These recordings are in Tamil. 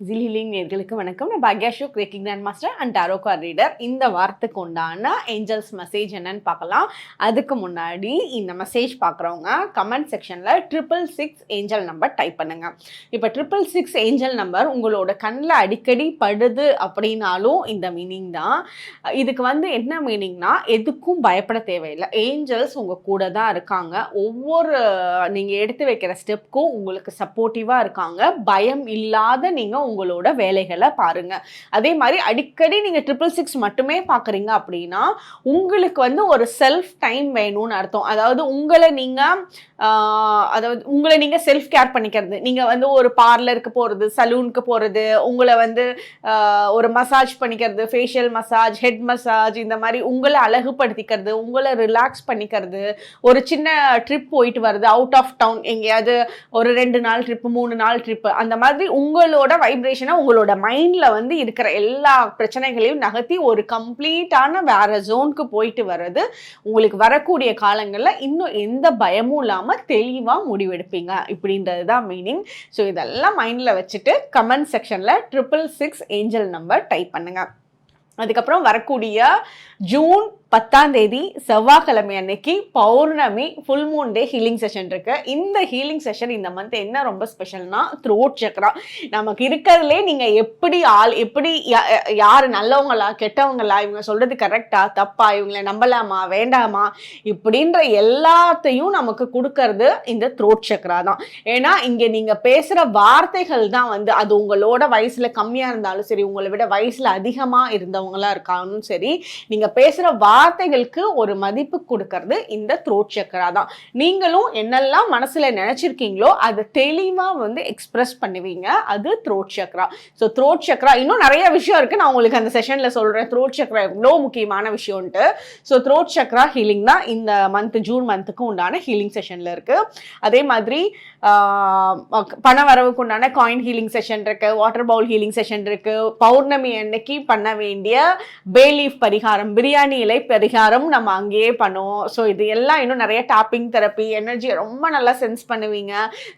ஜிலிலிங் நேர்களுக்கு வணக்கம். நான் பாக்யாஷு கிரேக்கிங் grand master and tarot card reader இந்த வாரத்துக்கு உண்டான ஏஞ்சல்ஸ் மெசேஜ் என்னன்னு பார்க்கலாம். அதுக்கு முன்னாடி இந்த மெசேஜ் பார்க்குறவங்க கமெண்ட் செக்ஷனில் triple six angel number type பண்ணுங்க. இப்போ ட்ரிபிள் சிக்ஸ் ஏஞ்சல் நம்பர் உங்களோட கண்ணில் அடிக்கடி படுது அப்படின்னாலும் இந்த மீனிங் தான். இதுக்கு வந்து என்ன மீனிங்னா எதுக்கும் பயப்பட தேவையில்லை. ஏஞ்சல்ஸ் உங்கள் கூட தான் இருக்காங்க. ஒவ்வொரு நீங்கள் எடுத்து வைக்கிற ஸ்டெப்புக்கும் உங்களுக்கு சப்போர்ட்டிவாக இருக்காங்க. பயம் இல்லாத நீங்கள் உங்களோட வேலைகளை பாருங்க. அதே மாதிரி அடிக்கடி நீங்கள் ட்ரிபிள் சிக்ஸ் மட்டுமே பார்க்குறீங்க அப்படின்னா உங்களுக்கு வந்து ஒரு செல்ஃப் டைம் வேணும்னு அர்த்தம். அதாவது உங்களை நீங்கள் அதாவது உங்களை நீங்கள் செல்ஃப் கேர் பண்ணிக்கிறது. நீங்கள் வந்து ஒரு பார்லருக்கு போகிறது சலூனுக்கு போகிறது உங்களை வந்து ஒரு மசாஜ் பண்ணிக்கிறது ஃபேஷியல் மசாஜ் ஹெட் மசாஜ் இந்த மாதிரி உங்களை அழகுபடுத்திக்கிறது உங்களை ரிலாக்ஸ் பண்ணிக்கிறது. ஒரு சின்ன ட்ரிப் போயிட்டு வருது அவுட் ஆஃப் டவுன் எங்கேயாவது ஒரு ரெண்டு நாள் ட்ரிப்பு மூணு நாள் ட்ரிப்பு அந்த மாதிரி உங்களோட வைப்ரேஷனை உங்களோட மைண்டில் வந்து இருக்கிற எல்லா பிரச்சனைகளையும் நகர்த்தி ஒரு கம்ப்ளீட்டான வேற ஜோனுக்கு போயிட்டு வர்றது உங்களுக்கு வரக்கூடிய காலங்களில் இன்னும் எந்த பயமும் இல்லாமல் தெளிவாக முடிவெடுப்பீங்க. இப்படின்றது தான் மீனிங் ஸோ இதெல்லாம் மைண்டில் வச்சுட்டு கமெண்ட் செக்ஷனில் triple six angel number type பண்ணுங்கள் அதுக்கப்புறம் வரக்கூடிய ஜூன் பத்தாம் தேதி செவ்வாய்க்கிழமை அன்னைக்கு பௌர்ணமி full moon day healing session இருக்கு. இந்த ஹீலிங் செஷன் இந்த மந்த் என்ன ரொம்ப ஸ்பெஷல்னா த்ரோட் சக்கரா நமக்கு இருக்கிறதுலே நீங்க எப்படி ஆள் எப்படி யார் நல்லவங்களா கெட்டவங்களா இவங்க சொல்றது கரெக்டா தப்பா இவங்களை நம்பலாமா வேண்டாமா இப்படின்ற எல்லாத்தையும் நமக்கு கொடுக்கறது இந்த த்ரோட் சக்கரா தான். ஏன்னா இங்க நீங்க பேசுற வார்த்தைகள் தான் வந்து அது உங்களோட வயசுல கம்மியா இருந்தாலும் சரி உங்களை விட வயசுல அதிகமா இருந்தவங்களா இருக்காலும் சரி நீங்க பேசுற வார்த்தைகளுக்கு ஒரு மதிப்பு கொடுக்கறது இந்த த்ரோட் சக்கரா தான். நீங்களும் என்னெல்லாம் மனசில் நினச்சிருக்கீங்களோ அதை தெளிவாக வந்து எக்ஸ்பிரஸ் பண்ணுவீங்க. அது throat chakra so throat chakra இன்னும் நிறைய விஷயம் இருக்குது நான் உங்களுக்கு அந்த செஷனில் சொல்கிறேன் த்ரோட் சக்கரா எவ்வளோ முக்கியமான விஷயம்ன்ட்டு. ஸோ த்ரோட் சக்கரா ஹீலிங் தான் இந்த மந்த் ஜூன் மந்த்துக்கு உண்டான ஹீலிங் செஷனில் இருக்குது அதே மாதிரி பண வரவுக்கு உண்டான காயின் ஹீலிங் செஷன் இருக்குது வாட்டர் பவுல் ஹீலிங் செஷன் இருக்குது பௌர்ணமி அன்னைக்கு பண்ண வேண்டிய பேலீஃப் பரிகாரம் பிரியாணி இலை பரிகாரம் நம்ம அங்கேயே பண்ணுவோம். ஸோ இது எல்லாம் இன்னும் நிறைய டாப்பிங் தெரப்பி எனர்ஜியை ரொம்ப நல்லா சென்ஸ் பண்ணுவீங்க.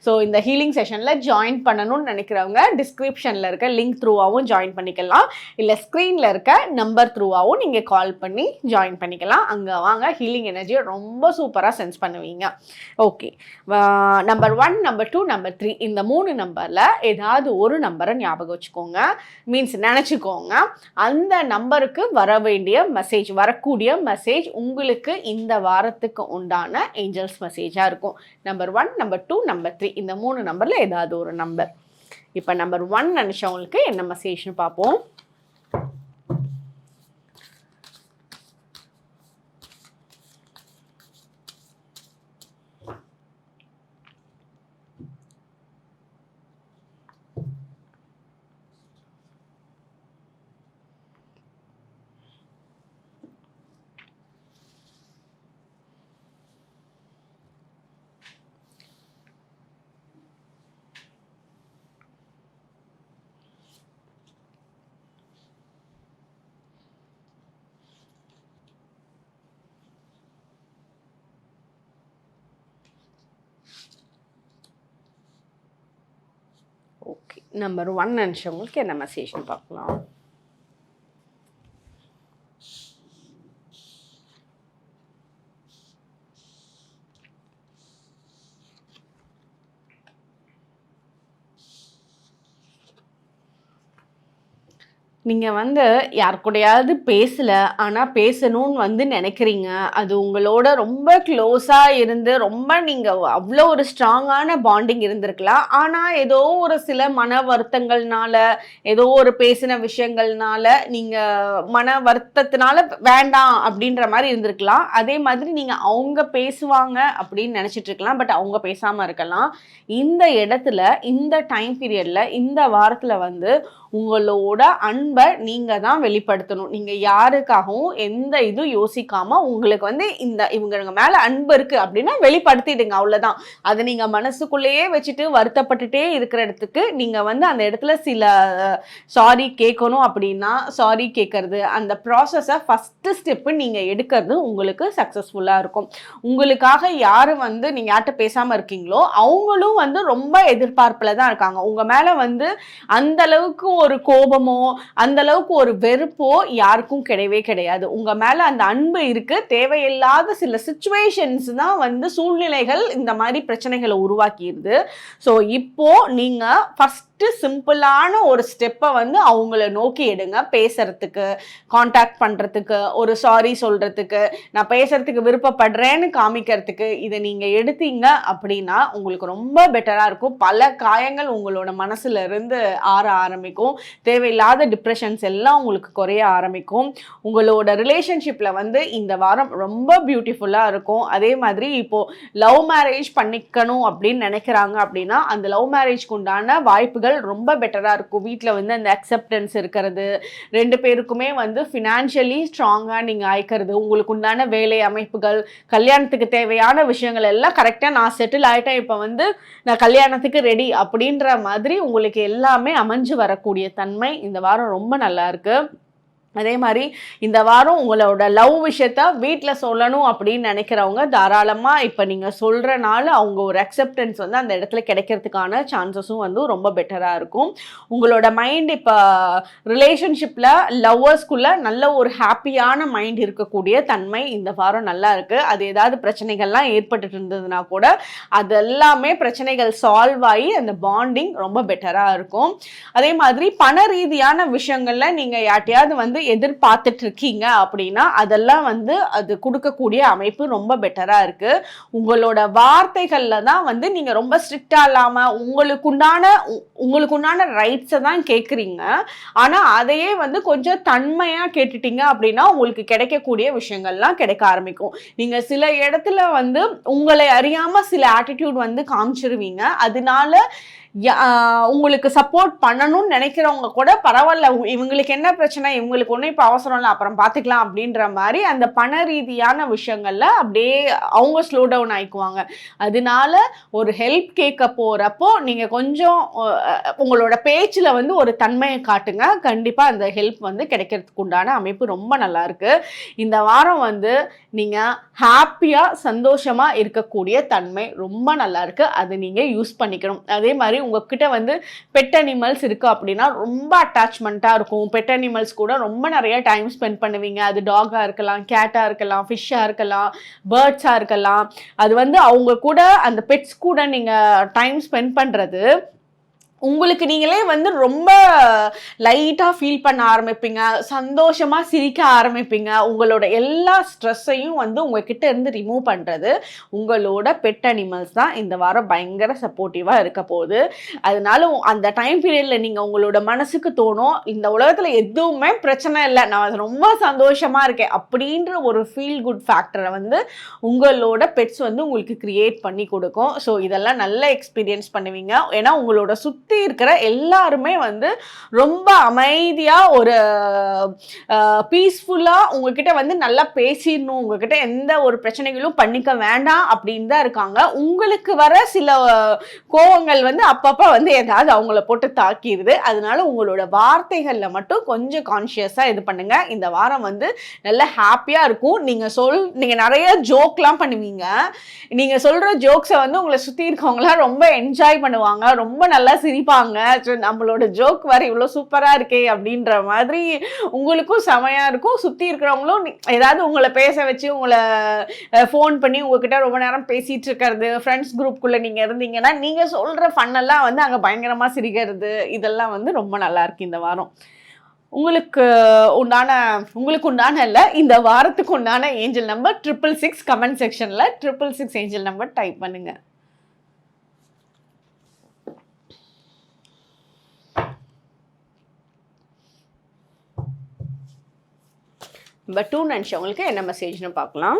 ஸோ இந்த ஹீலிங் செஷனில் ஜாயின் பண்ணணும்னு நினைக்கிறவங்க டிஸ்கிரிப்ஷனில் இருக்க லிங்க் த்ரூவாகவும் ஜாயின் பண்ணிக்கலாம். இல்லை ஸ்க்ரீனில் இருக்க நம்பர் த்ரூவாகவும் நீங்கள் கால் பண்ணி ஜாயின் பண்ணிக்கலாம். அங்கே வாங்க ஹீலிங் எனர்ஜியை ரொம்ப சூப்பராக சென்ஸ் பண்ணுவீங்க. Okay number one number two number three இந்த மூணு நம்பரில் ஏதாவது ஒரு நம்பரை ஞாபகம் வச்சுக்கோங்க. மீன்ஸ் நினச்சிக்கோங்க. அந்த நம்பருக்கு வர வேண்டிய மெசேஜ் வரக்கூடிய மெசேஜ் உங்களுக்கு இந்த வாரத்துக்கு உண்டான ஏஞ்சல்ஸ் மெசேஜாக இருக்கும். Number one number two number three இந்த மூணு நம்பரில் ஏதாவது ஒரு நம்பர் இப்போ நம்பர் ஒன் நினச்சவங்களுக்கு என்ன மெசேஜ்னு பார்ப்போம். நம்பர் ஒன் நினச்சவங்களுக்கு என்ன நீங்கள் வந்து யார் கூடயாவது பேசலை ஆனால் பேசணும்னு வந்து நினைக்கிறீங்க. அது உங்களோட ரொம்ப க்ளோஸாக இருந்து ரொம்ப நீங்கள் அவ்வளோ ஒரு ஸ்ட்ராங்கான பாண்டிங் இருந்திருக்கலாம். ஆனால் ஏதோ ஒரு சில மன வருத்தங்கள்னால ஏதோ ஒரு பேசின விஷயங்கள்னால நீங்கள் மன வருத்தத்தினால வேண்டாம் அப்படின்ற மாதிரி இருந்திருக்கலாம். அதே மாதிரி நீங்கள் அவங்க பேசுவாங்க அப்படின்னு நினச்சிட்டு இருக்கலாம் பட் அவங்க பேசாமல் இருக்கலாம். இந்த இடத்துல இந்த டைம் பீரியடில் இந்த வாரத்தில் வந்து உங்களோட அன்பை நீங்கள் தான் வெளிப்படுத்தணும். நீங்கள் யாருக்காகவும் எந்த இதுவும் யோசிக்காமல் உங்களுக்கு வந்து இந்த இவங்க மேலே அன்பு இருக்குது அப்படின்னா வெளிப்படுத்திடுங்க அவ்வளோதான் அதை நீங்கள் மனசுக்குள்ளேயே வச்சுட்டு வருத்தப்பட்டுட்டே இருக்கிற இடத்துக்கு நீங்கள் வந்து அந்த இடத்துல சில சாரி கேட்கணும் அப்படின்னா சாரி கேட்கறது அந்த ப்ராசஸை ஃபஸ்ட்டு ஸ்டெப்பு நீங்கள் எடுக்கிறது உங்களுக்கு சக்ஸஸ்ஃபுல்லாக இருக்கும். உங்களுக்காக யார் வந்து நீங்கள் யார்கிட்ட பேசாமல் இருக்கீங்களோ அவங்களும் வந்து ரொம்ப எதிர்பார்ப்பில் தான் இருக்காங்க. உங்கள் மேலே வந்து அந்த அளவுக்கு ஒரு கோபமோ அந்த அளவுக்கு ஒரு வெறுப்போ யாருக்கும் கிடையவே கிடையாது. உங்க மேல அந்த அன்பு இருக்கு. தேவையில்லாத சில சுச்சுவேஷன்ஸ் தான் வந்து சூழ்நிலைகள் இந்த மாதிரி பிரச்சனைகளை உருவாக்கிடுது. ஸோ இப்போ நீங்க ஃபர்ஸ்ட் சிம்பிளான ஒரு ஸ்டெப்பை வந்து அவங்கள நோக்கி எடுங்க பேசுறதுக்கு காண்டாக்ட் பண்ணுறதுக்கு ஒரு சாரி சொல்கிறதுக்கு நான் பேசுறதுக்கு விருப்பப்படுறேன்னு காமிக்கிறதுக்கு இதை நீங்கள் எடுத்தீங்க அப்படின்னா உங்களுக்கு ரொம்ப பெட்டராக இருக்கும். பல காயங்கள் உங்களோட மனசுல இருந்து ஆற ஆரம்பிக்கும். தேவையில்லாத டிப்ரெஷன்ஸ் எல்லாம் உங்களுக்கு குறைய ஆரம்பிக்கும். உங்களோட ரிலேஷன்ஷிப்பில் வந்து இந்த வாரம் ரொம்ப பியூட்டிஃபுல்லாக இருக்கும். அதே மாதிரி இப்போது லவ் மேரேஜ் பண்ணிக்கணும் அப்படின்னு நினைக்கிறாங்க அப்படின்னா அந்த லவ் மேரேஜ்க்கு உண்டான வாய்ப்புகள் ரொம்ப பெட்டராக இருக்கும். வீட்டில் வந்து அந்த அக்செப்டன்ஸ் இருக்கிறது ரெண்டு பேருக்குமே வந்து ஃபினான்ஷியலி ஸ்ட்ராங்காக நீங்கள் ஆயிக்கிறது உங்களுக்கு உண்டான வேலை அமைப்புகள் கல்யாணத்துக்கு தேவையான விஷயங்கள் எல்லாம் கரெக்டாக நான் செட்டில் ஆகிட்டேன் இப்போ வந்து நான் கல்யாணத்துக்கு ரெடி அப்படின்ற மாதிரி உங்களுக்கு எல்லாமே அமைஞ்சு வரக்கூடிய தன்மை இந்த வாரம் ரொம்ப நல்லா இருக்குது அதே மாதிரி இந்த வாரம் உங்களோட லவ் விஷயத்த வீட்டில் சொல்லணும் அப்படின்னு நினைக்கிறவங்க தாராளமாக இப்போ நீங்கள் சொல்கிறனால அவங்க ஒரு அக்செப்டன்ஸ் வந்து அந்த இடத்துல கிடைக்கிறதுக்கான சான்சஸும் வந்து ரொம்ப பெட்டராக இருக்கும். உங்களோட மைண்ட் இப்போ ரிலேஷன்ஷிப்பில் லவ்வர்ஸ்குள்ளே நல்ல ஒரு ஹாப்பியான மைண்ட் இருக்கக்கூடிய தன்மை இந்த வாரம் நல்லா இருக்குது அது ஏதாவது பிரச்சனைகள்லாம் ஏற்பட்டுட்டு இருந்ததுன்னா கூட அதெல்லாமே பிரச்சனைகள் சால்வ் ஆகி அந்த பாண்டிங் ரொம்ப பெட்டராக இருக்கும். அதே மாதிரி பண ரீதியான விஷயங்களில் நீங்கள் யார்ட்டையாவது வந்து எதிர்பார்த்துட்டு இருக்கீங்க அப்படின்னா அதெல்லாம் வந்து அது கொடுக்கக்கூடிய அமைப்பு ரொம்ப பெட்டராக இருக்கு. உங்களோட வார்த்தைகள்ல தான் வந்து நீங்க ரொம்ப ஸ்ட்ரிக்டா இல்லாம உங்களுக்குண்டான உங்களுக்குண்டான ரைட்ஸை தான் கேட்குறீங்க ஆனா அதையே வந்து கொஞ்சம் தன்மையா கேட்டுட்டீங்க அப்படின்னா உங்களுக்கு கிடைக்கக்கூடிய விஷயங்கள்லாம் கிடைக்க ஆரம்பிக்கும். நீங்க சில இடத்துல வந்து உங்களை அறியாம சில ஆட்டிடியூட் வந்து காமிச்சிருவீங்க. அதனால உங்களுக்கு சப்போர்ட் பண்ணணும்னு நினைக்கிறவங்க கூட பரவாயில்ல. இவங்களுக்கு என்ன பிரச்சனை? இவங்களுக்கு ஒன்றும் இப்போ அவசரம் இல்லை. அப்புறம் பார்த்துக்கலாம் அப்படின்ற மாதிரி அந்த பண ரீதியான விஷயங்களில் அப்படியே அவங்க ஸ்லோ டவுன் ஆயிக்குவாங்க. அதனால ஒரு ஹெல்ப் கேட்க போகிறப்போ நீங்கள் கொஞ்சம் உங்களோட பேச்சில் வந்து ஒரு தன்மையை காட்டுங்க. கண்டிப்பாக அந்த ஹெல்ப் வந்து கிடைக்கிறதுக்கு உண்டான அமைப்பு ரொம்ப நல்லா இருக்கு. இந்த வாரம் வந்து நீங்கள் ஹாப்பியாக சந்தோஷமாக இருக்கக்கூடிய தன்மை ரொம்ப நல்லா இருக்கு. அதை நீங்கள் யூஸ் பண்ணிக்கணும். அதே மாதிரி உங்ககிட்ட வந்து பெட் அனிமல்ஸ் இருக்குது அப்படின்னா ரொம்ப அட்டாச்மெண்ட்டாக இருக்கும். பெட் அனிமல்ஸ் கூட ரொம்ப நிறைய டைம் ஸ்பெண்ட் பண்ணுவீங்க. அது டாகாக இருக்கலாம் கேட்டாக இருக்கலாம் ஃபிஷ்ஷாக இருக்கலாம் பேர்ட்ஸாக இருக்கலாம். அது வந்து அவங்க கூட அந்த பெட்ஸ் கூட நீங்கள் டைம் ஸ்பெண்ட் பண்ணுறது உங்களுக்கு நீங்களே வந்து ரொம்ப லைட்டாக ஃபீல் பண்ண ஆரம்பிப்பீங்க சந்தோஷமாக சிரிக்க ஆரம்பிப்பீங்க. உங்களோட எல்லா ஸ்ட்ரெஸ்ஸையும் வந்து உங்ககிட்ட இருந்து ரிமூவ் பண்ணுறது உங்களோட பெட் அனிமல்ஸ் தான். இந்த வாரம் பயங்கர சப்போர்ட்டிவாக இருக்க போகுது. அதனால அந்த டைம் பீரியடில் நீங்கள் உங்களோட மனசுக்கு தோணும் இந்த உலகத்தில் எதுவுமே பிரச்சனை இல்லை நான் ரொம்ப சந்தோஷமாக இருக்கேன் அப்படின்ற ஒரு ஃபீல் குட் ஃபேக்டரை வந்து உங்களோட பெட்ஸ் வந்து உங்களுக்கு க்ரியேட் பண்ணி கொடுக்கும். ஸோ இதெல்லாம் நல்ல எக்ஸ்பீரியன்ஸ் பண்ணுவீங்க. ஏன்னா உங்களோட சுற்றி சுற்றி இருக்கிற எல்லாருமே வந்து ரொம்ப அமைதியாக ஒரு பீஸ்ஃபுல்லாக உங்ககிட்ட வந்து நல்லா பேசிடணும். உங்ககிட்ட எந்த ஒரு பிரச்சனைகளும் பண்ணிக்க வேண்டாம் அப்படின்னு தான் இருக்காங்க. உங்களுக்கு வர சில கோவங்கள் வந்து அப்பப்போ வந்து ஏதாவது அவங்கள போட்டு தாக்கிடுது அதனால உங்களோட வார்த்தைகளில் மட்டும் கொஞ்சம் கான்ஷியஸாக இது பண்ணுங்க. இந்த வாரம் வந்து நல்ல ஹாப்பியாக இருக்கும். நீங்கள் சொல் நீங்கள் நிறைய ஜோக்லாம் பண்ணுவீங்க. நீங்கள் சொல்கிற ஜோக்ஸை வந்து உங்களை சுற்றி இருக்கவங்களாம் ரொம்ப என்ஜாய் பண்ணுவாங்க. ரொம்ப நல்லா சிரி சிரிப்பாங்க. ஸோ நம்மளோட ஜோக் வர இவ்வளோ சூப்பராக இருக்கே அப்படின்ற மாதிரி உங்களுக்கும் செமையாக இருக்கும். சுற்றி இருக்கிறவங்களும் ஏதாவது உங்களை பேச வச்சு உங்களை ஃபோன் பண்ணி உங்ககிட்ட ரொம்ப நேரம் பேசிகிட்டு இருக்கிறது ஃப்ரெண்ட்ஸ் குரூப்குள்ளே நீங்கள் இருந்தீங்கன்னா நீங்கள் சொல்கிற ஃபன்னெல்லாம் வந்து அங்கே பயங்கரமாக சிரிக்கிறது இதெல்லாம் வந்து ரொம்ப நல்லாயிருக்கு இந்த வாரம். உங்களுக்கு உண்டான உங்களுக்கு உண்டான இல்லை இந்த வாரத்துக்கு உண்டான angel number triple six comment செக்ஷனில் triple six angel number type பண்ணுங்கள் நம்பர் டூ நினச்சவங்களுக்கு என்ன மெசேஜ்னு பார்க்கலாம்?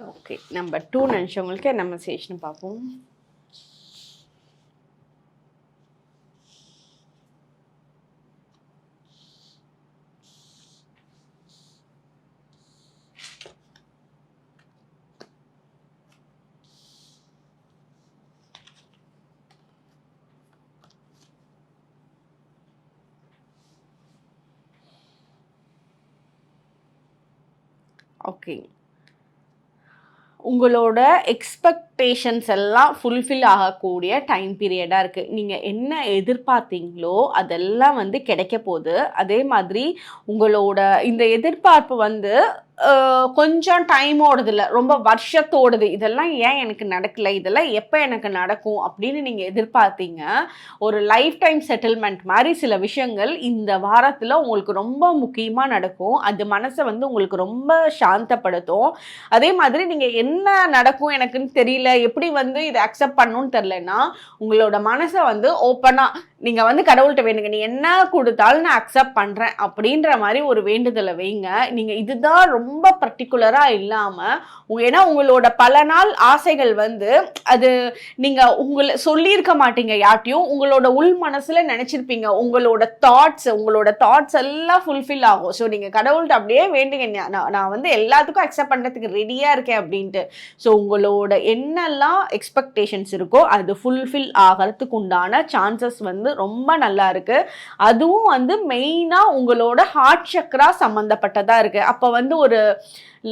ஓகே நம்பர் டூ நினச்சவங்களுக்கு என்ன மெசேஜ்னு பார்ப்போம். ஓகே உங்களோட எக்ஸ்பெக்ட் எக்ஸ்பெக்டேஷன்ஸ் எல்லாம் ஃபுல்ஃபில் ஆகக்கூடிய டைம் பீரியடாக இருக்குது நீங்கள் என்ன எதிர்பார்த்தீங்களோ அதெல்லாம் வந்து கிடைக்க போகுது. அதே மாதிரி உங்களோட இந்த எதிர்பார்ப்பு வந்து கொஞ்சம் டைம் ஓடுதில்ல ரொம்ப வருஷத்தோடுது. இதெல்லாம் ஏன் எனக்கு நடக்கலை? இதெல்லாம் எப்போ எனக்கு நடக்கும் அப்படின்னு நீங்கள் எதிர்பார்த்தீங்க. ஒரு லைஃப் டைம் செட்டில்மெண்ட் மாதிரி சில விஷயங்கள் இந்த வாரத்தில் உங்களுக்கு ரொம்ப முக்கியமாக நடக்கும். அது மனசை வந்து உங்களுக்கு ரொம்ப சாந்தப்படுத்தும். அதே மாதிரி நீங்கள் என்ன நடக்கும் எனக்குன்னு தெரியல எப்படி வந்து இதை அக்செப்ட் பண்ணணும்னு தெரிலன்னா உங்களோட மனசை வந்து ஓப்பனாக நீங்கள் வந்து கடவுள்கிட்ட வேணுங்க நீ என்ன கொடுத்தாலும் நான் அக்செப்ட் பண்ணுறேன் அப்படின்ற மாதிரி ஒரு வேண்டுதலை வைங்க. நீங்கள் இதுதான் ரொம்ப பர்டிகுலராக இல்லாமல் ஏன்னா உங்களோட பல நாள் ஆசைகள் வந்து அது நீங்கள் உங்களை சொல்லியிருக்க மாட்டீங்க யார்ட்டையும் உங்களோட உள் மனசில் நினச்சிருப்பீங்க. உங்களோட தாட்ஸ் உங்களோட தாட்ஸ் எல்லாம் ஃபுல்ஃபில் ஆகும். ஸோ நீங்கள் கடவுள்கிட்ட அப்படியே வேண்டுங்க. நான் நான் வந்து எல்லாத்துக்கும் அக்செப்ட் பண்ணுறதுக்கு ரெடியாக இருக்கேன் அப்படின்ட்டு. ஸோ உங்களோட என்னெல்லாம் எக்ஸ்பெக்டேஷன்ஸ் இருக்கோ அது ஃபுல்ஃபில் ஆகிறதுக்கு உண்டான சான்சஸ் வந்து வந்து ரொம்ப நல்லா இருக்கு. அதுவும் வந்து மெயினாக உங்களோட ஹார்ட் சக்கரா சம்மந்தப்பட்டதாக இருக்கு. அப்போ வந்து ஒரு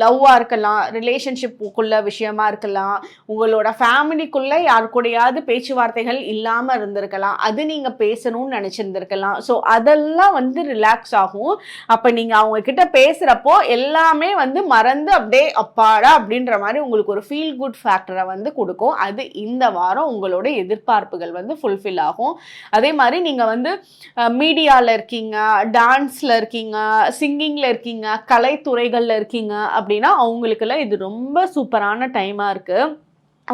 லவ்வாக இருக்கலாம் ரிலேஷன்ஷிப்புக்குள்ள விஷயமா இருக்கலாம் உங்களோட ஃபேமிலிக்குள்ளே யார் கூடயாவது பேச்சுவார்த்தைகள் இல்லாமல் இருந்திருக்கலாம். அது நீங்கள் பேசணும்னு நினச்சிருந்துருக்கலாம். ஸோ அதெல்லாம் வந்து ரிலாக்ஸ் ஆகும். அப்போ நீங்கள் அவங்கக்கிட்ட பேசுகிறப்போ எல்லாமே வந்து மறந்து அப்படியே அப்பாடா அப்படின்ற மாதிரி உங்களுக்கு ஒரு ஃபீல் குட் ஃபேக்டரை வந்து கொடுக்கும். அது இந்த வாரம் உங்களோட எதிர்பார்ப்புகள் வந்து ஃபுல்ஃபில் ஆகும். அதே மாதிரி நீங்கள் வந்து மீடியாவில் இருக்கீங்க டான்ஸில் இருக்கீங்க சிங்கிங்கில் இருக்கீங்க கலைத்துறைகளில் இருக்கீங்க அப்படின்னா அவங்களுக்கெல்லாம் இது ரொம்ப சூப்பரான டைமாக இருக்குது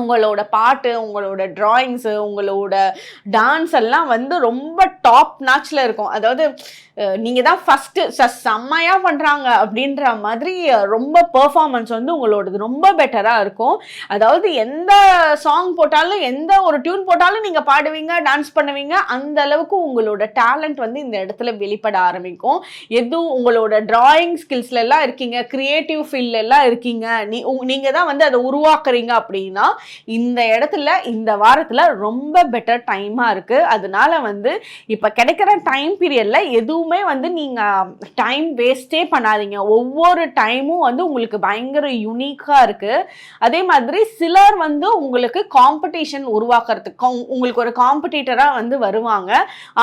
உங்களோட பாட்டு உங்களோட ட்ராயிங்ஸு உங்களோட டான்ஸ் எல்லாம் வந்து ரொம்ப டாப் நாச்சில் இருக்கும். அதாவது நீங்கள் தான் ஃபஸ்ட்டு ச செம்மையாக பண்ணுறாங்க அப்படின்ற மாதிரி ரொம்ப பர்ஃபார்மன்ஸ் வந்து உங்களோடது ரொம்ப பெட்டராக இருக்கும். அதாவது எந்த சாங் போட்டாலும் எந்த ஒரு டியூன் போட்டாலும் நீங்கள் பாடுவீங்க டான்ஸ் பண்ணுவீங்க அந்த அளவுக்கு உங்களோட டேலண்ட் வந்து இந்த இடத்துல வெளிப்பட ஆரம்பிக்கும். எதுவும் உங்களோட ட்ராயிங் ஸ்கில்ஸ்ல எல்லாம் இருக்கீங்க க்ரியேட்டிவ் ஃபீல்ட்ல எல்லாம் இருக்கீங்க நீ நீங்கள் தான் வந்து அதை உருவாக்குறீங்க அப்படின்னா இந்த இடத்துல இந்த வாரத்தில் ரொம்ப பெட்டர் டைமாக இருக்குது அதனால வந்து இப்போ கிடைக்கிற டைம் பீரியடில் எதுவுமே வந்து நீங்கள் டைம் வேஸ்ட்டே பண்ணாதீங்க. ஒவ்வொரு டைமும் வந்து உங்களுக்கு பயங்கர யூனிக்காக இருக்குது அதே மாதிரி சிலர் வந்து உங்களுக்கு காம்படிஷன் உருவாக்குறதுக்கு உங்களுக்கு ஒரு காம்படிட்டராக வந்து வருவாங்க.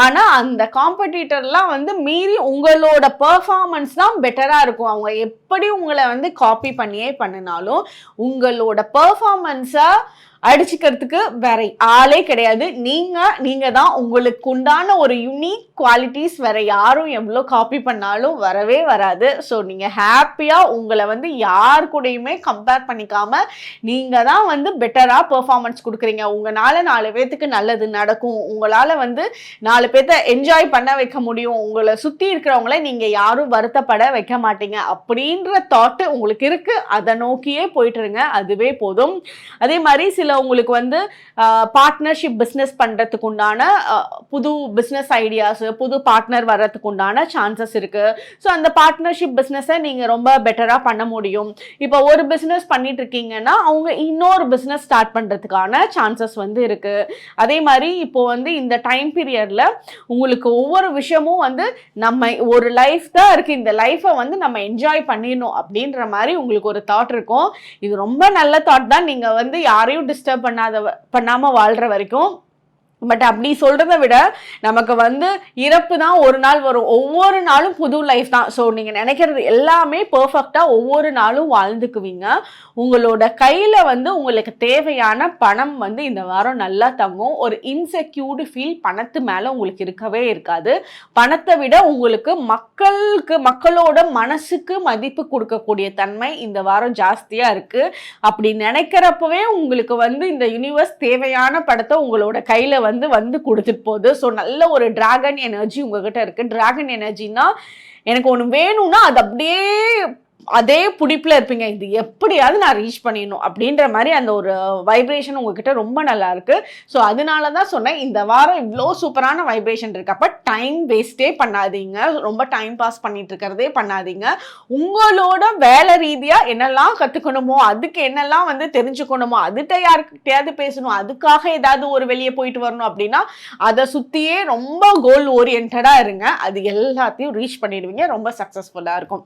ஆனால் அந்த காம்படிட்டர்லாம் வந்து மீறி உங்களோட பர்ஃபார்மன்ஸ் தான் பெட்டராக இருக்கும். அவங்க எப்படி உங்களை வந்து காப்பி பண்ணியே பண்ணினாலும் உங்களோட பர்ஃபார்மன்ஸை ¡Gracias! அடிச்சுக்கிறதுக்கு வேற ஆளே கிடையாது. நீங்க நீங்க தான் உங்களுக்கு உண்டான ஒரு யுனிக் குவாலிட்டிஸ் வேற யாரும் எவ்வளோ காப்பி பண்ணாலும் வரவே வராது. ஸோ நீங்க ஹாப்பியா உங்களை வந்து யார் கூடயுமே கம்பேர் பண்ணிக்காம நீங்க தான் வந்து பெட்டரா பெர்ஃபார்மன்ஸ் கொடுக்குறீங்க. உங்களால நாலு பேர்த்துக்கு நல்லது நடக்கும். உங்களால வந்து நாலு பேர்த்த என்ஜாய் பண்ண வைக்க முடியும். உங்களை சுத்தி இருக்கிறவங்கள நீங்க யாரும் வருத்தப்பட வைக்க மாட்டீங்க. அப்படின்ற தாட்டு உங்களுக்கு இருக்கு. அதை நோக்கியே போயிட்டுருங்க அதுவே போதும். அதே மாதிரி சில இல்லை உங்களுக்கு வந்து பார்ட்னர்ஷிப் பிஸ்னஸ் பண்ணுறதுக்கு உண்டான புது பிஸ்னஸ் ஐடியாஸு புது பார்ட்னர் வர்றதுக்கு உண்டான சான்சஸ் இருக்குது ஸோ அந்த பார்ட்னர்ஷிப் பிஸ்னஸை நீங்கள் ரொம்ப பெட்டராக பண்ண முடியும். இப்போ ஒரு பிஸ்னஸ் பண்ணிட்டு இருக்கீங்கன்னா அவங்க இன்னொரு பிஸ்னஸ் ஸ்டார்ட் பண்ணுறதுக்கான சான்சஸ் வந்து இருக்குது அதே மாதிரி இப்போ வந்து இந்த டைம் பீரியடில் உங்களுக்கு ஒவ்வொரு விஷயமும் வந்து நம்ம ஒரு லைஃப் தான் இருக்குது இந்த லைஃப்பை வந்து நம்ம என்ஜாய் பண்ணிடணும் அப்படின்ற மாதிரி உங்களுக்கு ஒரு தாட் இருக்கும். இது ரொம்ப நல்ல தாட் தான். நீங்கள் வந்து யாரையும் டிஸ்டர்ப் பண்ணாத பண்ணாமல் வாழ்கிற வரைக்கும் பட் அப்படி சொல்கிறத விட நமக்கு வந்து இறப்பு தான் ஒரு நாள் வரும். ஒவ்வொரு நாளும் புது லைஃப் தான். ஸோ நீங்கள் நினைக்கிறது எல்லாமே பர்ஃபெக்டாக ஒவ்வொரு நாளும் வாழ்ந்துக்குவீங்க. உங்களோட கையில் வந்து உங்களுக்கு தேவையான பணம் வந்து இந்த வாரம் நல்லா தங்கும். ஒரு இன்செக்யூர்டு ஃபீல் பணத்து மேலே உங்களுக்கு இருக்கவே இருக்காது. பணத்தை விட உங்களுக்கு மக்களுக்கு மக்களோட மனசுக்கு மதிப்பு கொடுக்கக்கூடிய தன்மை இந்த வாரம் ஜாஸ்தியாக இருக்குது அப்படி நினைக்கிறப்பவே உங்களுக்கு வந்து இந்த யூனிவர்ஸ் தேவையான படத்தை உங்களோட கையில் வந்து வந்து கொடுத்துட்டு போகுது. ஸோ நல்ல ஒரு டிராகன் எனர்ஜி உங்ககிட்ட இருக்குது டிராகன் எனர்ஜின்னா எனக்கு ஒன்று வேணும்னா அது அப்படியே அதே பிடிப்பில் இருப்பீங்க. இது எப்படியாவது நான் ரீச் பண்ணிடணும் அப்படின்ற மாதிரி அந்த ஒரு வைப்ரேஷன் உங்ககிட்ட ரொம்ப நல்லா இருக்கு. ஸோ அதனால தான் சொன்னேன் இந்த வாரம் இவ்வளோ சூப்பரான வைப்ரேஷன் இருக்குது அப்போ டைம் வேஸ்ட்டே பண்ணாதீங்க. ரொம்ப டைம் பாஸ் பண்ணிட்டு இருக்கிறதே பண்ணாதீங்க. உங்களோட வேலை ரீதியாக என்னெல்லாம் கற்றுக்கணுமோ அதுக்கு என்னெல்லாம் வந்து தெரிஞ்சுக்கணுமோ அதுகிட்ட யாருக்கிட்டையாவது பேசணும் அதுக்காக ஏதாவது ஒரு வெளியே போயிட்டு வரணும் அப்படின்னா அதை சுற்றியே ரொம்ப கோல் ஓரியன்டாக இருங்க. அது எல்லாத்தையும் ரீச் பண்ணிடுவீங்க. ரொம்ப சக்ஸஸ்ஃபுல்லாக இருக்கும்.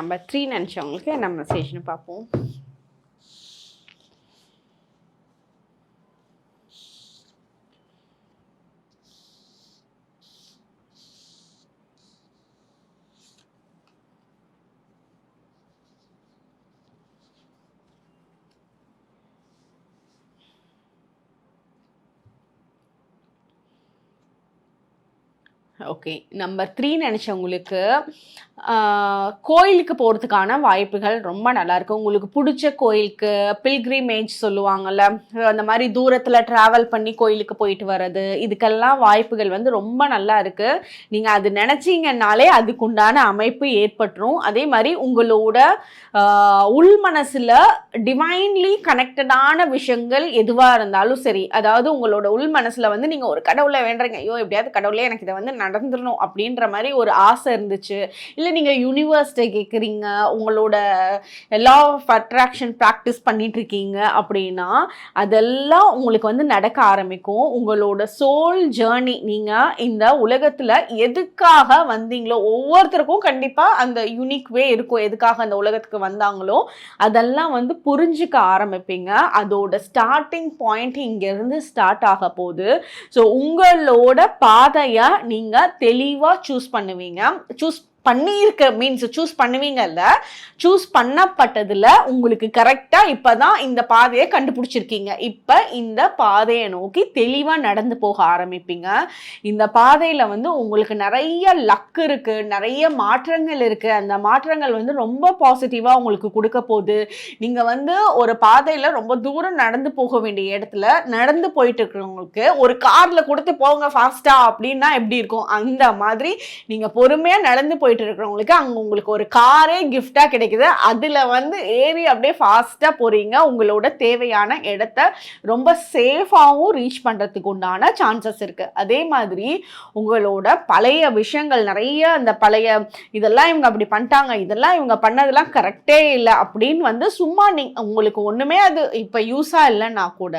நம்பர் த்ரீ நினச்சவங்களுக்கு நம்ம மெசேஜ்னு பார்ப்போம். ஓகே நம்பர் த்ரீ நினச்சவங்களுக்கு கோயிலுக்கு போகிறதுக்கான வாய்ப்புகள் ரொம்ப நல்லாயிருக்கு உங்களுக்கு பிடிச்ச கோயிலுக்கு பில்கிரிமேஜ் சொல்லுவாங்கள்ல அந்த மாதிரி தூரத்தில் ட்ராவல் பண்ணி கோயிலுக்கு போயிட்டு வர்றது இதுக்கெல்லாம் வாய்ப்புகள் வந்து ரொம்ப நல்லா இருக்குது நீங்கள் அது நினச்சிங்கன்னாலே அதுக்குண்டான அமைப்பு ஏற்பட்டுரும். அதே மாதிரி உங்களோட உள் மனசில் டிவைன்லி கனெக்டடான விஷயங்கள் எதுவாக இருந்தாலும் சரி அதாவது உங்களோட உள் மனசில் வந்து நீங்கள் ஒரு கடவுளை வேண்டுறீங்க ஐயோ எப்படியாவது கடவுளே எனக்கு இதை வந்து நடந்துடணும் அப்படின்ற மாதிரி ஒரு ஆசை இருந்துச்சு. இல்லை நீங்கள் யூனிவர்ஸ்ட்டை கேட்குறீங்க உங்களோட லா ஆஃப் அட்ராக்ஷன் ப்ராக்டிஸ் பண்ணிகிட்ருக்கீங்க அப்படின்னா அதெல்லாம் உங்களுக்கு வந்து நடக்க ஆரம்பிக்கும். உங்களோட சோல் ஜேர்னி நீங்கள் இந்த உலகத்தில் எதுக்காக வந்தீங்களோ ஒவ்வொருத்தருக்கும் கண்டிப்பாக அந்த யூனிக் வே இருக்கும் எதுக்காக அந்த உலகத்துக்கு வந்தாங்களோ அதெல்லாம் வந்து புரிஞ்சுக்க ஆரம்பிப்பீங்க. அதோட ஸ்டார்டிங் பாயிண்ட் இங்கேருந்து ஸ்டார்ட் ஆக போகுது. ஸோ உங்களோட பாதையை நீங்கள் தெளிவாக சூஸ் பண்ணுவீங்க. சூஸ் பண்ணியிருக்க மீன்ஸ் சூஸ் பண்ணுவீங்கல்ல சூஸ் பண்ணப்பட்டதில் உங்களுக்கு கரெக்டாக இப்போ தான் இந்த பாதையை கண்டுபிடிச்சிருக்கீங்க. இப்போ இந்த பாதையை நோக்கி தெளிவாக நடந்து போக ஆரம்பிப்பீங்க. இந்த பாதையில் வந்து உங்களுக்கு நிறைய லக் இருக்குது நிறைய மாற்றங்கள் இருக்குது அந்த மாற்றங்கள் வந்து ரொம்ப பாசிட்டிவாக உங்களுக்கு கொடுக்க போகுது. நீங்கள் வந்து ஒரு பாதையில் ரொம்ப தூரம் நடந்து போக வேண்டிய இடத்துல நடந்து போயிட்டு இருக்கிறவங்களுக்கு ஒரு காரில் கொடுத்து போங்க ஃபாஸ்ட்டாக அப்படின்னா எப்படி இருக்கும்? அந்த மாதிரி நீங்கள் பொறுமையாக நடந்து போய் போயிட்டு இருக்கிறவங்களுக்கு அங்கே உங்களுக்கு ஒரு காரே கிஃப்டாக கிடைக்குது. அதில் வந்து ஏறி அப்படியே ஃபாஸ்ட்டாக போகிறீங்க உங்களோட தேவையான இடத்த ரொம்ப சேஃபாகவும் ரீச் பண்ணுறதுக்கு உண்டான சான்சஸ் இருக்குது அதே மாதிரி உங்களோட பழைய விஷயங்கள் நிறைய அந்த பழைய இதெல்லாம் இவங்க அப்படி பண்ணிட்டாங்க இதெல்லாம் இவங்க பண்ணதெல்லாம் கரெக்டே இல்லை அப்படின்னு வந்து சும்மா நீ உங்களுக்கு ஒன்றுமே அது இப்போ யூஸாக இல்லைன்னா கூட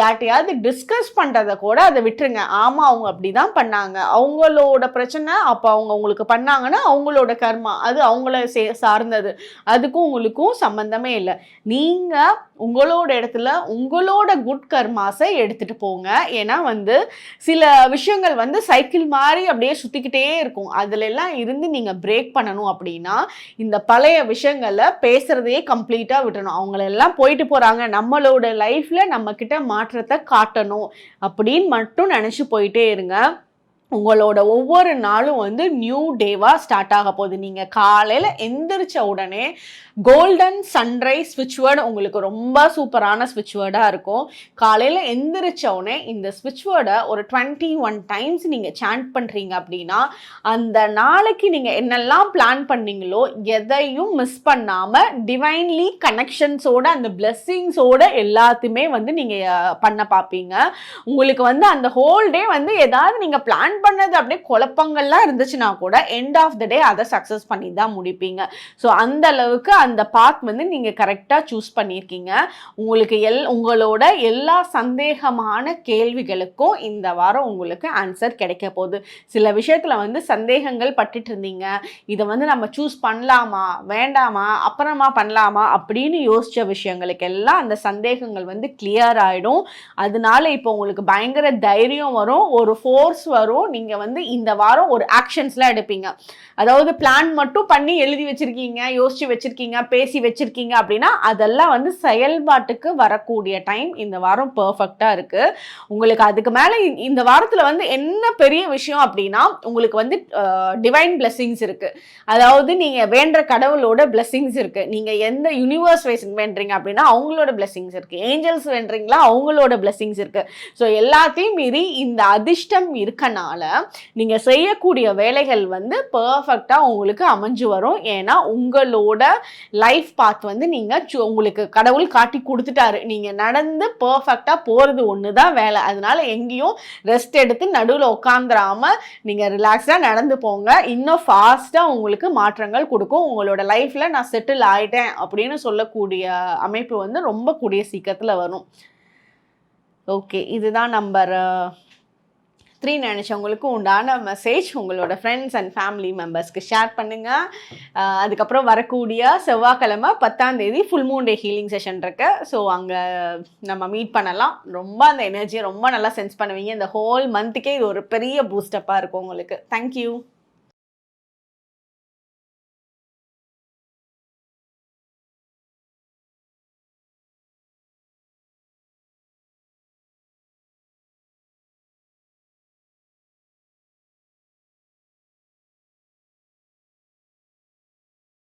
யார்ட்டையாவது டிஸ்கஸ் பண்ணுறத கூட அதை விட்டுருங்க. ஆமாம் அவங்க அப்படி தான் பண்ணாங்க. அவங்களோட பிரச்சனை அப்போ அவங்க உங்களுக்கு பண்ணாங்கன்னா அவங்களோட கர்மா. அது அவங்கள சே சார்ந்தது. அதுக்கும் உங்களுக்கும் சம்மந்தமே இல்லை. நீங்கள் உங்களோட இடத்துல உங்களோட குட் கர்மாஸை எடுத்துகிட்டு போங்க. ஏன்னா வந்து சில விஷயங்கள் வந்து சைக்கிள் மாதிரி அப்படியே சுற்றிக்கிட்டே இருக்கும். அதுலெல்லாம் இருந்து நீங்கள் பிரேக் பண்ணணும் அப்படின்னா இந்த பழைய விஷயங்களை பேசுகிறதையே கம்ப்ளீட்டாக விட்டணும் அவங்களெல்லாம் போயிட்டு போகிறாங்க நம்மளோட லைஃப்பில் நம்மக்கிட்ட மாற்றத்தை காட்டணும் அப்படின்னு மட்டும் நினச்சி போயிட்டே இருங்க. உங்களோட ஒவ்வொரு நாளும் வந்து நியூ டேவாக ஸ்டார்ட் ஆக போகுது. நீங்கள் காலையில் எந்திரிச்ச உடனே கோல்டன் சன்ரைஸ் ஸ்விட்ச் வேர்டு உங்களுக்கு ரொம்ப சூப்பரான ஸ்விட்ச் வேர்டாக இருக்கும். காலையில் எந்திரிச்ச உடனே இந்த ஸ்விட்ச் வேர்டை ஒரு டுவெண்ட்டி ஒன் டைம்ஸ் நீங்கள் சாண்ட் பண்ணுறீங்க அப்படின்னா அந்த நாளைக்கு நீங்கள் என்னெல்லாம் பிளான் பண்ணீங்களோ எதையும் மிஸ் பண்ணாமல் டிவைன்லி கனெக்ஷன்ஸோட அந்த பிளெஸ்ஸிங்ஸோட எல்லாத்தையுமே வந்து நீங்கள் பண்ண பார்ப்பீங்க. உங்களுக்கு வந்து அந்த ஹோல் டே வந்து ஏதாவது நீங்கள் பிளான் பண்ணது அப்படியே குழப்பங்கள்லாம் இருந்துச்சுன்னா கூட எண்ட் ஆஃப் த டே அதை சக்ஸஸ் பண்ணி தான் முடிப்பீங்க. ஸோ அந்த அளவுக்கு அந்த பாத் வந்து நீங்கள் கரெக்டாக சூஸ் பண்ணியிருக்கீங்க. உங்களுக்கு எல் உங்களோட எல்லா சந்தேகமான கேள்விகளுக்கும் இந்த வாரம் உங்களுக்கு ஆன்சர் கிடைக்க போகுது. சில விஷயத்தில் வந்து சந்தேகங்கள் பட்டுட்டு இருந்தீங்க. இதை வந்து நம்ம சூஸ் பண்ணலாமா? வேண்டாமா? அப்புறமா பண்ணலாமா? அப்படின்னு யோசிச்ச விஷயங்களுக்கு எல்லாம் அந்த சந்தேகங்கள் வந்து கிளியர் ஆகிடும் அதனால இப்போ உங்களுக்கு பயங்கர தைரியம் வரும். ஒரு ஃபோர்ஸ் வரும். நீங்கள் வந்து இந்த வாரம் ஒரு ஆக்ஷன்ஸ்லாம் எடுப்பீங்க. அதாவது பிளான் மட்டும் பண்ணி எழுதி வச்சுருக்கீங்க யோசித்து வச்சுருக்கீங்க பேசி வச்சுருக்கீங்க அப்படின்னா அதெல்லாம் வந்து செயல்பாட்டுக்கு வரக்கூடிய டைம் இந்த வாரம் பர்ஃபெக்டாக இருக்குது உங்களுக்கு அதுக்கு மேலே இந்த வாரத்தில் வந்து என்ன பெரிய விஷயம் அப்படின்னா உங்களுக்கு வந்து டிவைன் பிளெஸிங்ஸ் இருக்குது அதாவது நீங்கள் வேண்ட கடவுளோட பிளெஸிங்ஸ் இருக்குது நீங்கள் எந்த யூனிவர்ஸ் வைஸ் வேண்டுறீங்க அப்படின்னா அவங்களோட பிளெஸிங்ஸ் இருக்கு. ஏஞ்சல்ஸ் வேண்டுறீங்களா அவங்களோட பிளெஸிங்ஸ் இருக்குது ஸோ எல்லாத்தையும் மீறி இந்த அதிர்ஷ்டம் இருக்கனால நீங்கள் செய்யக்கூடிய வேலைகள் வந்து பர்ஃபெக்டாக உங்களுக்கு அமைஞ்சு வரும். ஏன்னா உங்களோட லைஃப் பாத் வந்து நீங்கள் உங்களுக்கு கடவுள் காட்டி கொடுத்துட்டாரு. நீங்கள் நடந்து பர்ஃபெக்டாக போகிறது ஒன்று தான் வேலை. அதனால எங்கேயும் ரெஸ்ட் எடுத்து நடுவில் உட்காந்துராம நீங்கள் ரிலாக்ஸாக நடந்து போங்க. இன்னும் ஃபாஸ்ட்டாக உங்களுக்கு மாற்றங்கள் கொடுக்கும். உங்களோட லைஃப்பில் நான் செட்டில் ஆகிட்டேன் அப்படின்னு சொல்லக்கூடிய அமைப்பு வந்து ரொம்ப கூடிய சீக்கிரத்தில் வரும். ஓகே இதுதான் நம்பர் த்ரீ நினச்சவங்களுக்கு உண்டான மெசேஜ் உங்களோட ஃப்ரெண்ட்ஸ் அண்ட் ஃபேமிலி மெம்பர்ஸ்க்கு ஷேர் பண்ணுங்கள் அதுக்கப்புறம் வரக்கூடிய செவ்வாய்க்கிழமை பத்தாம் தேதி full moon day healing session இருக்கு. ஸோ அங்கே நம்ம மீட் பண்ணலாம். ரொம்ப அந்த எனர்ஜியை ரொம்ப நல்லா சென்ஸ் பண்ணுவீங்க. இந்த ஹோல் மந்த்துக்கே இது ஒரு பெரிய பூஸ்டப்பாக இருக்கும் உங்களுக்கு. தேங்க்யூ